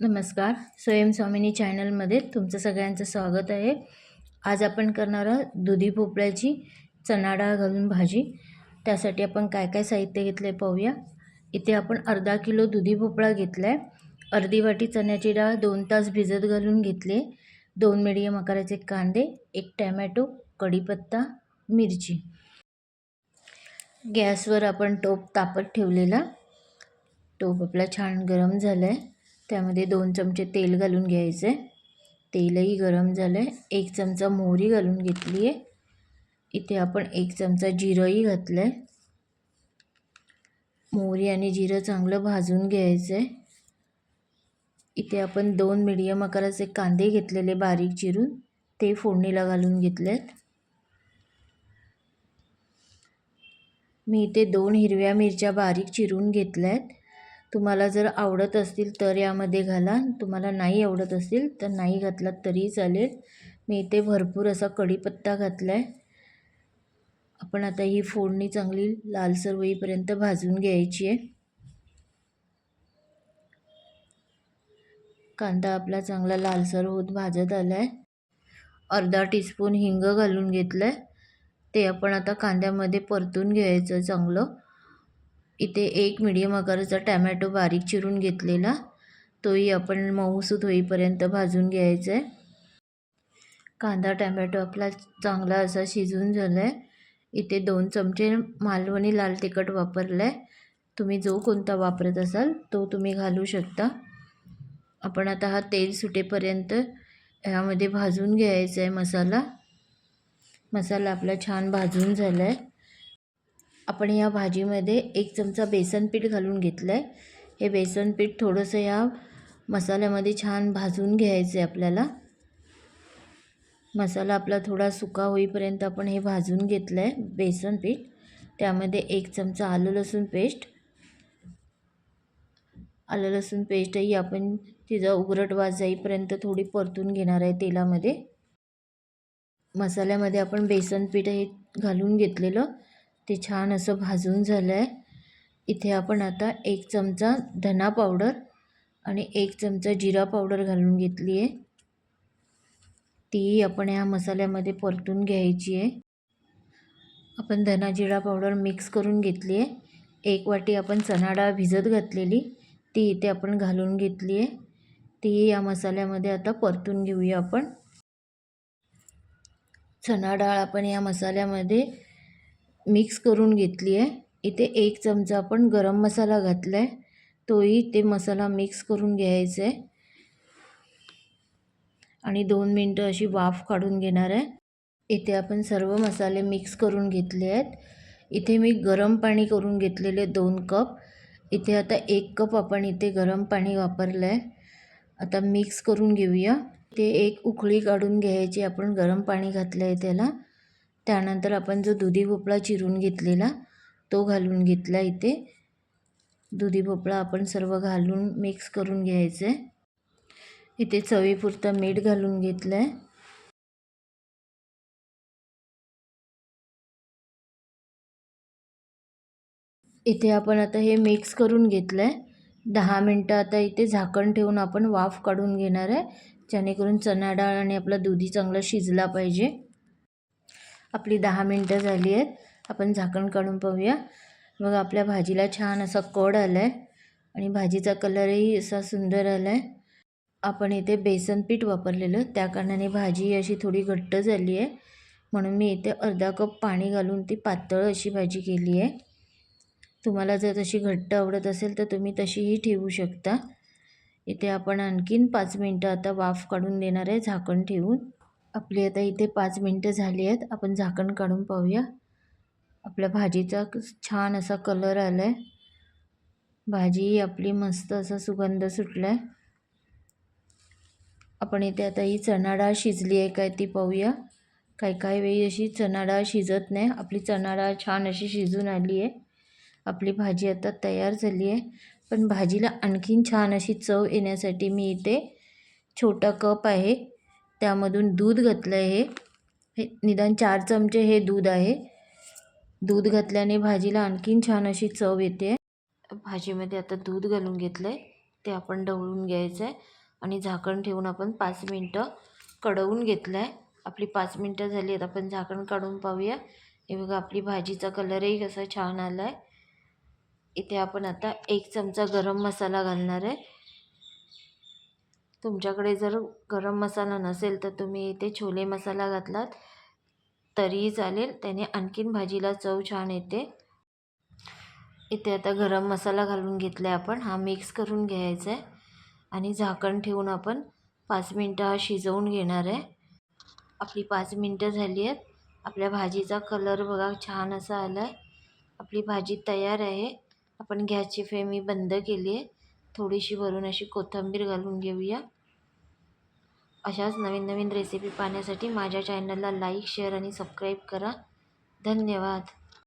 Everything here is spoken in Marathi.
नमस्कार. स्वयंस्वामिनी चॅनलमध्ये तुमचं सगळ्यांचं स्वागत आहे. आज आपण करणार आहोत दुधी भोपळ्याची चणा डाळ घालून भाजी. त्यासाठी आपण काय काय साहित्य घेतलं आहे पाहूया. इथे आपण अर्धा किलो दुधी भोपळा घेतला आहे अर्धी वाटी चण्याची डाळ दोन तास भिजत घालून घेतली. दोन मिडियम आकाराचे कांदे एक टॅमॅटो कढीपत्ता मिरची. गॅसवर आपण टोप तापत ठेवलेला. टोप आपला छान गरम झाला आहे त्यामध्ये दोन चमचे तेल घालून घ्यायचं. आहे तेलही गरम झालं आहे एक चमचा मोहरी घालून घेतली आहे. इथे आपण एक चमचा जिरंही घातलं आहे मोहरी आणि जिरं चांगलं भाजून घ्यायचं आहे इथे आपण दोन मिडियम आकाराचे कांदे घेतलेले बारीक चिरून. ते फोडणीला घालून घेतले आहेत मी इथे दोन हिरव्या मिरच्या बारीक चिरून घेतल्या आहेत तुम्हाला जर आवडत असतील तर यामध्ये घाला. तुम्हाला नाही आवडत असतील तर नाही घातलात तरीही चालेल. मी इथे भरपूर असा कढीपत्ता घातला आहे आपण आता ही फोडणी चांगली लालसर होईपर्यंत भाजून घ्यायची आहे. कांदा आपला चांगला लालसर होत भाजत आला आहे अर्धा टीस्पून हिंग घालून घेतलं आहे ते आपण आता कांद्यामध्ये परतून घ्यायचं चांगलं. इथे एक मिडियम आकाराचा टॅमॅटो बारीक चिरून घेतलेला. तोही आपण मऊसूत होईपर्यंत भाजून घ्यायचा आहे कांदा टॅमॅटो आपला चांगला असा शिजून झाला आहे इथे दोन चमचे मालवणी लाल तिखट वापरलं आहे तुम्ही जो कोणता वापरत असाल तो तुम्ही घालू शकता. आपण आता हा तेल सुटेपर्यंत ह्यामध्ये भाजून घ्यायचा आहे मसाला. मसाला आपला छान भाजून झाला आहे आपण या भाजीमध्ये एक चमचा बेसन पीठ घालून घेतलं आहे हे बेसन पीठ थोडंसं या मसाल्यामध्ये छान भाजून घ्यायचं आहे आपल्याला. मसाला आपला थोडा सुका होईपर्यंत आपण हे भाजून घेतलं आहे बेसन पीठ. त्यामध्ये एक चमचा आलं लसूण पेस्ट. आलं लसूण पेस्टही आपण तिचा उघरट वास जाईपर्यंत थोडी परतून घेणार आहे तेलामध्ये. मसाल्यामध्ये आपण बेसन पीठ हे घालून घेतलेलं. ते छान असं भाजून झालं आहे इथे आपण आता एक चमचा धना पावडर आणि एक चमचा जिरा पावडर घालून घेतली आहे. ती आपण ह्या मसाल्यामध्ये परतून घ्यायची आहे. आपण धना जिरा पावडर मिक्स करून घेतली आहे. एक वाटी आपण चणा डाळ भिजत घातलेली ती इथे आपण घालून घेतली आहे. ती या मसाल्यामध्ये आता परतून घेऊया आपण. चणा डाळ आपण या मसाल्यामध्ये मिक्स करून घेतली आहे. इथे एक चमचा आपण गरम मसाला घातला आहे तोही ते मसाला मिक्स करून घ्यायचा आहे. आणि दोन मिनटं अशी वाफ काढून घेणार आहे. इथे आपण सर्व मसाले मिक्स करून घेतले आहेत. इथे मी गरम पाणी करून घेतलेले दोन कप. इथे आता एक कप आपण इथे गरम पाणी वापरलं आहे आता मिक्स करून घेऊया. ते एक उकळी काढून घ्यायची आपण गरम पाणी घातलं आहे त्याला. त्यानंतर आपण जो दुधी भोपळा चिरून घेतलेला तो घालून घेतला इथे. दुधी भोपळा आपण सर्व घालून मिक्स करून घ्यायचं आहे इथे चवीपुरतं मीठ घालून घेतलं आहे इथे आपण आता हे मिक्स करून घेतलं आहे दहा मिनटं आता इथे झाकण ठेवून आपण वाफ काढून घेणार आहे. जेणेकरून चणा डाळ आणि आपला दुधी चांगला शिजला पाहिजे. आपली दहा मिनटं झाली आहेत. आपण झाकण काढून पाहूया. मग आपल्या भाजीला छान असा कड आला आहे आणि भाजीचा कलरही असा सुंदर आला आहे आपण इथे बेसन पीठ वापरलेलं. त्या कारणाने भाजी अशी थोडी घट्ट झाली आहे. म्हणून मी इथे अर्धा कप पाणी घालून ती पातळ अशी भाजी केली आहे. तुम्हाला जर तशी घट्ट आवडत असेल तर तुम्ही तशीही ठेवू शकता. इथे आपण आणखीन पाच मिनटं आता वाफ काढून देणार आहे झाकण ठेवून. आपली आता इथे पाच मिनटं झाली आहेत. आपण झाकण काढून पाहूया. आपल्या भाजीचा छान असा कलर आला आहे भाजी आपली मस्त असा सुगंध सुटला आहे आपण इथे आता ही चणाडाळ शिजली आहे काय ती पाहूया. काही काही वेळी अशी चणा डाळ शिजत नाही. आपली चणा डाळ छान अशी शिजून आली आहे. आपली भाजी आता तयार झाली आहे. पण भाजीला आणखीन छान अशी चव येण्यासाठी मी इथे छोटा कप आहे. त्यामधून दूध घातलं आहे हे निदान चार चमचे हे दूध आहे. दूध घातल्याने भाजीला आणखीन छान अशी चव येते. भाजीमध्ये आता दूध घालून घेतलं आहे ते आपण ढवळून घ्यायचं आहे आणि झाकण ठेवून आपण पाच मिनटं कढवून घेतलं आहे आपली पाच मिनटं झाली आहेत आपण झाकण काढून पाहूया. हे बघा आपली भाजीचा कलरही कसा छान आला आहे इथे आपण आता एक चमचा गरम मसाला घालणार आहे. तुमच्याकडे जर गरम मसाला नसेल तर तुम्ही इथे छोले मसाला घातलात तरीही चालेल. त्याने आणखीन भाजीला चव छान येते. इथे आता गरम मसाला घालून घेतला आहे आपण. हा मिक्स करून घ्यायचा आहे. आणि झाकण ठेवून आपण पाच मिनटं हा शिजवून घेणार आहे. आपली पाच मिनटं झाली आहेत. आपल्या भाजीचा कलर बघा छान असा आला आहे आपली भाजी तयार आहे. आपण गॅसची फ्लेम बंद केली आहे. थोडीशी वरून अशी कोथिंबीर घालून घेऊया. अशाच नवीन नवीन रेसिपी पाहण्यासाठी माझ्या चॅनलला लाईक शेअर आणि सबस्क्राईब करा. धन्यवाद.